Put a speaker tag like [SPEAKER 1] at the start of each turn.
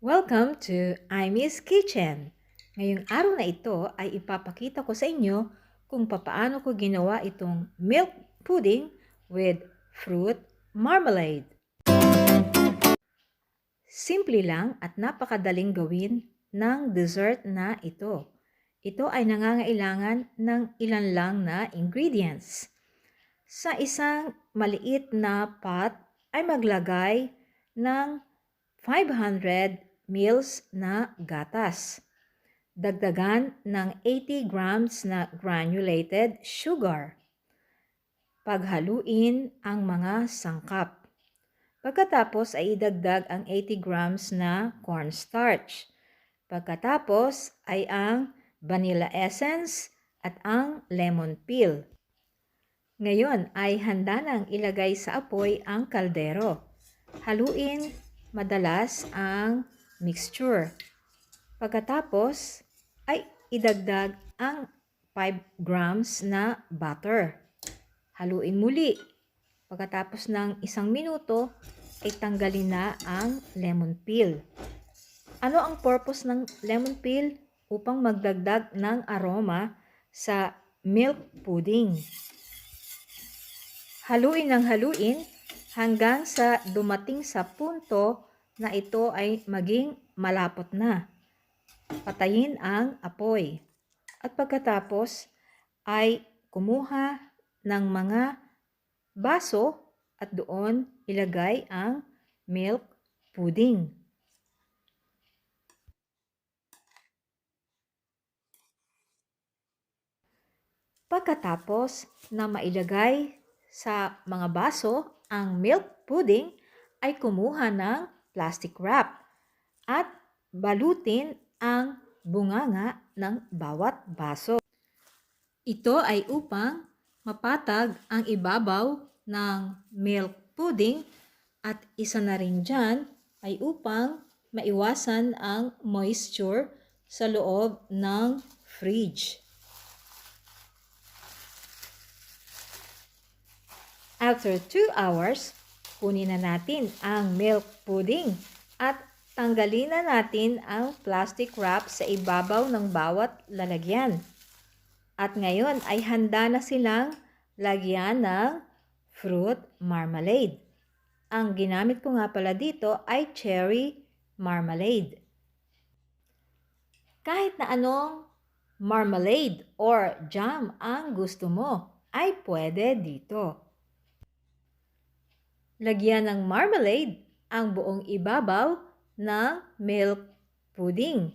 [SPEAKER 1] Welcome to Imy's Kitchen. Ngayong araw na ito ay ipapakita ko sa inyo kung papaano ko ginawa itong milk pudding with fruit marmalade. Simple lang at napakadaling gawin ng dessert na ito. Ito ay nangangailangan ng ilan lang na ingredients. Sa isang maliit na pot ay maglagay ng 500 mils na gatas. Dagdagan ng 80 grams na granulated sugar. Paghaluin ang mga sangkap. Pagkatapos ay idagdag ang 80 grams na cornstarch. Pagkatapos ay ang vanilla essence at ang lemon peel. Ngayon ay handa nang ilagay sa apoy ang kaldero. Haluin madalas ang mixture. Pagkatapos ay idagdag ang 5 grams na butter. Haluin muli. Pagkatapos ng isang minuto ay tanggalin na ang lemon peel. Ano ang purpose ng lemon peel? Upang magdagdag ng aroma sa milk pudding. Haluin ng haluin hanggang sa dumating sa punto na ito ay maging malapot na. Patayin ang apoy. At pagkatapos ay kumuha ng mga baso at doon ilagay ang milk pudding. Pagkatapos na mailagay sa mga baso ang milk pudding, ay kumuha ng plastic wrap at balutin ang bunganga ng bawat baso. Ito ay upang mapatag ang ibabaw ng milk pudding at isa na rin dyan ay upang maiwasan ang moisture sa loob ng fridge. After 2 hours, kunin na natin ang milk pudding at tanggalin na natin ang plastic wrap sa ibabaw ng bawat lalagyan. At ngayon ay handa na silang lagyan ng fruit marmalade. Ang ginamit ko nga pala dito ay cherry marmalade. Kahit na anong marmalade or jam ang gusto mo, ay pwede dito. Lagyan ng marmalade ang buong ibabaw ng milk pudding.